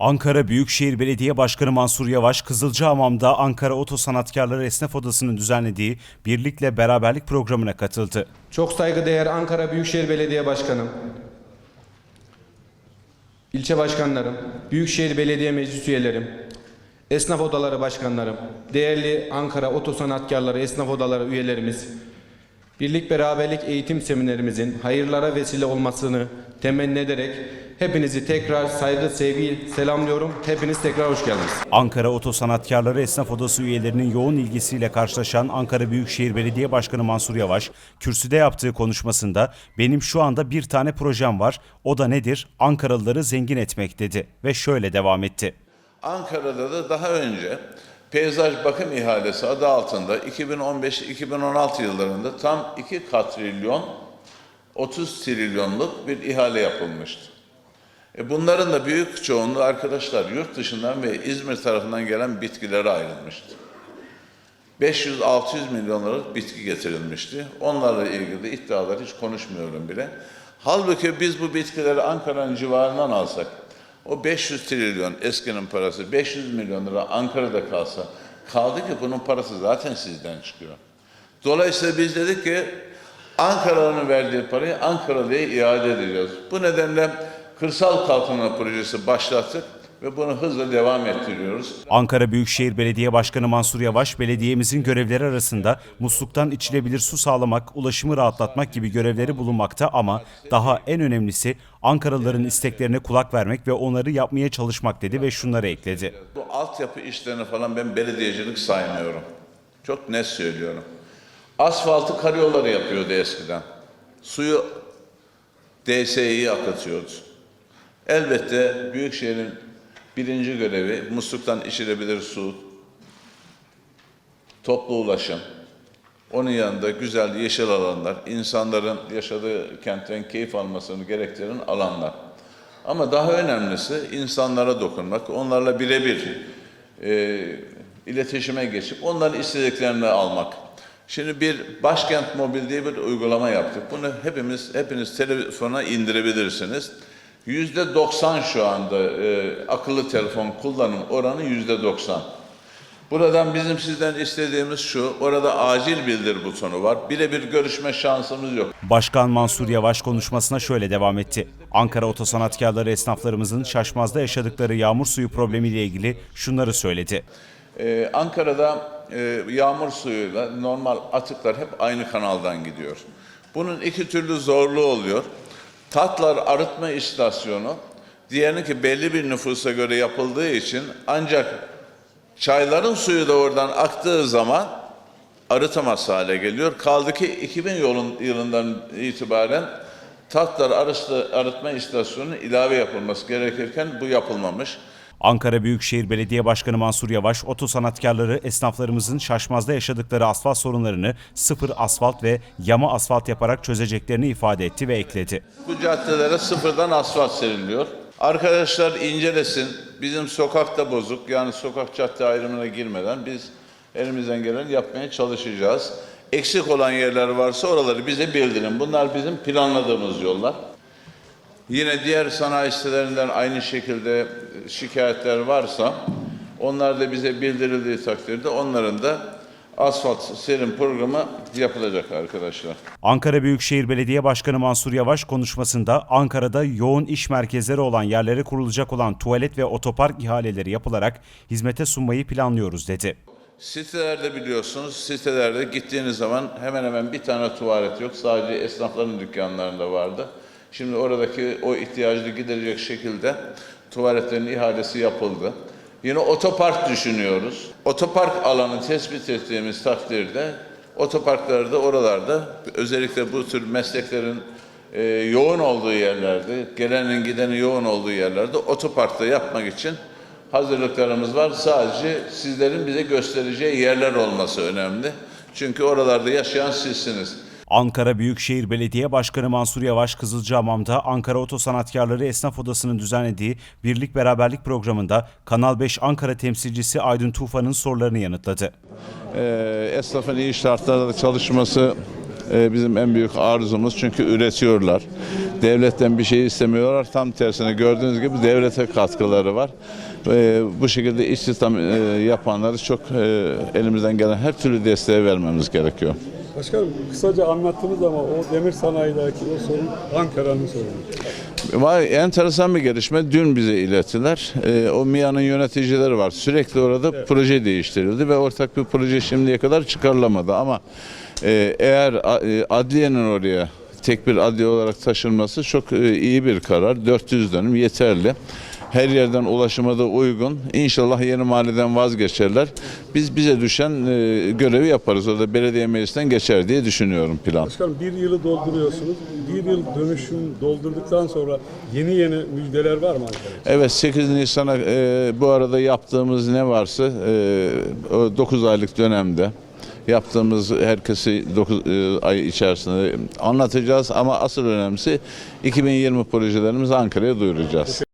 Ankara Büyükşehir Belediye Başkanı Mansur Yavaş, Kızılcahamam'da Ankara Oto Sanatkarları Esnaf Odası'nın düzenlediği Birlikle Beraberlik programına katıldı. Çok saygıdeğer Ankara Büyükşehir Belediye Başkanım, ilçe başkanlarım, Büyükşehir Belediye Meclis üyelerim, esnaf odaları başkanlarım, değerli Ankara Otosanatkarları Esnaf Odaları üyelerimiz, birlik beraberlik eğitim seminerimizin hayırlara vesile olmasını temenni ederek hepinizi tekrar saygı, sevgi selamlıyorum. Hepiniz tekrar hoş geldiniz. Ankara Oto Sanatkarları Esnaf Odası üyelerinin yoğun ilgisiyle karşılaşan Ankara Büyükşehir Belediye Başkanı Mansur Yavaş, kürsüde yaptığı konuşmasında benim şu anda bir tane projem var, o da nedir? Ankaralıları zengin etmek dedi ve şöyle devam etti. Ankara'da da daha önce peyzaj bakım ihalesi adı altında 2015-2016 yıllarında tam 2 katrilyon 30 trilyonluk bir ihale yapılmıştı. E bunların da büyük çoğunluğu arkadaşlar yurt dışından ve İzmir tarafından gelen bitkilere ayrılmıştı. 500-600 milyon liralık bitki getirilmişti. Onlarla ilgili iddialar hiç konuşmuyorum bile. Halbuki biz bu bitkileri Ankara'nın civarından alsak, o 500 trilyon eskinin parası 500 milyon lira Ankara'da kalsa, kaldı ki bunun parası zaten sizden çıkıyor. Dolayısıyla biz dedik ki Ankara'nın verdiği parayı Ankaralı'ya iade edeceğiz. Bu nedenle kırsal kalkınma projesi başlattık ve bunu hızla devam ettiriyoruz. Ankara Büyükşehir Belediye Başkanı Mansur Yavaş, belediyemizin görevleri arasında musluktan içilebilir su sağlamak, ulaşımı rahatlatmak gibi görevleri bulunmakta ama daha en önemlisi Ankaralıların isteklerine kulak vermek ve onları yapmaya çalışmak dedi ve şunları ekledi. Bu altyapı işlerini falan ben belediyecilik saymıyorum. Çok net söylüyorum. Asfaltı karayolları yapıyordu eskiden. Suyu DSİ'yi akıtıyordu. Elbette Büyükşehir'in birinci görevi musluktan içilebilir su, toplu ulaşım, onun yanında güzel yeşil alanlar, insanların yaşadığı kentten keyif almasını gerektiren alanlar. Ama daha önemlisi insanlara dokunmak, onlarla birebir e, iletişime geçip onların istediklerini almak. Şimdi bir başkent mobil diye bir uygulama yaptık. Bunu hepimiz hepiniz telefona indirebilirsiniz. Yüzde 90 şu anda e, akıllı telefon kullanım oranı yüzde 90. Buradan bizim sizden istediğimiz şu, orada acil bildir butonu var. Birebir görüşme şansımız yok. Başkan Mansur Yavaş konuşmasına şöyle devam etti. Ankara Otosanatkarları esnaflarımızın Şaşmaz'da yaşadıkları yağmur suyu problemiyle ilgili şunları söyledi. Ee, Ankara'da e, yağmur suyuyla normal atıklar hep aynı kanaldan gidiyor. Bunun iki türlü zorluğu oluyor. Tatlar arıtma istasyonu, diğerinin ki belli bir nüfusa göre yapıldığı için ancak çayların suyu da oradan aktığı zaman arıtamaz hale geliyor. Kaldı ki 2000 yılın, yılından itibaren Tatlar arıtma istasyonunun ilave yapılması gerekirken bu yapılmamış. Ankara Büyükşehir Belediye Başkanı Mansur Yavaş, oto sanatkarları esnaflarımızın Şaşmaz'da yaşadıkları asfalt sorunlarını sıfır asfalt ve yama asfalt yaparak çözeceklerini ifade etti ve ekledi. Bu caddelere sıfırdan asfalt seriliyor. Arkadaşlar incelesin. Bizim sokakta bozuk yani sokak cadde ayrımına girmeden biz elimizden gelen yapmaya çalışacağız. Eksik olan yerler varsa oraları bize bildirin. Bunlar bizim planladığımız yollar. Yine diğer sanayi sitelerinden aynı şekilde şikayetler varsa onlar da bize bildirildiği takdirde onların da asfalt serim programı yapılacak arkadaşlar. Ankara Büyükşehir Belediye Başkanı Mansur Yavaş konuşmasında Ankara'da yoğun iş merkezleri olan yerlere kurulacak olan tuvalet ve otopark ihaleleri yapılarak hizmete sunmayı planlıyoruz dedi. Sitelerde biliyorsunuz, sitelerde gittiğiniz zaman hemen hemen bir tane tuvalet yok. Sadece esnafların dükkanlarında vardı. Şimdi oradaki o ihtiyacı giderecek şekilde tuvaletlerin ihalesi yapıldı. Yine otopark düşünüyoruz. Otopark alanı tespit ettiğimiz takdirde otoparklarda oralarda özellikle bu tür mesleklerin e, yoğun olduğu yerlerde, gelenin gidenin yoğun olduğu yerlerde otoparkta yapmak için hazırlıklarımız var. Sadece sizlerin bize göstereceği yerler olması önemli. Çünkü oralarda yaşayan sizsiniz. Ankara Büyükşehir Belediye Başkanı Mansur Yavaş Kızılcahamam'da Ankara Oto Sanatkarları Esnaf Odası'nın düzenlediği Birlik Beraberlik programında Kanal 5 Ankara temsilcisi Aydın Tufan'ın sorularını yanıtladı. Ee, esnafın iyi şartlarda çalışması e, bizim en büyük arzumuz çünkü üretiyorlar. Devletten bir şey istemiyorlar. Tam tersine gördüğünüz gibi devlete katkıları var. Ee, bu şekilde istihdam e, yapanları çok e, elimizden gelen her türlü desteği vermemiz gerekiyor. Başkanım kısaca anlattınız ama o demir sanayideki o sorun Ankara'nın sorunu. Var enteresan bir gelişme. Dün bize ilettiler. Ee, o MİA'nın yöneticileri var. Sürekli orada proje değiştirildi ve ortak bir proje şimdiye kadar çıkarılamadı. Ama e, eğer e, adliyenin oraya tek bir adliye olarak taşınması çok e, iyi bir karar. 400 dönüm yeterli. Her yerden ulaşıma da uygun. İnşallah yeni mahalleden vazgeçerler. Biz bize düşen e, görevi yaparız. Orada belediye meclisten geçer diye düşünüyorum plan. Başkanım bir yılı dolduruyorsunuz. Bir yıl dönüşüm doldurduktan sonra yeni yeni müjdeler var mı? Evet 8 Nisan'a e, bu arada yaptığımız ne varsa e, o 9 aylık dönemde yaptığımız herkesi 9 ay içerisinde anlatacağız ama asıl önemlisi 2020 projelerimizi Ankara'ya duyuracağız.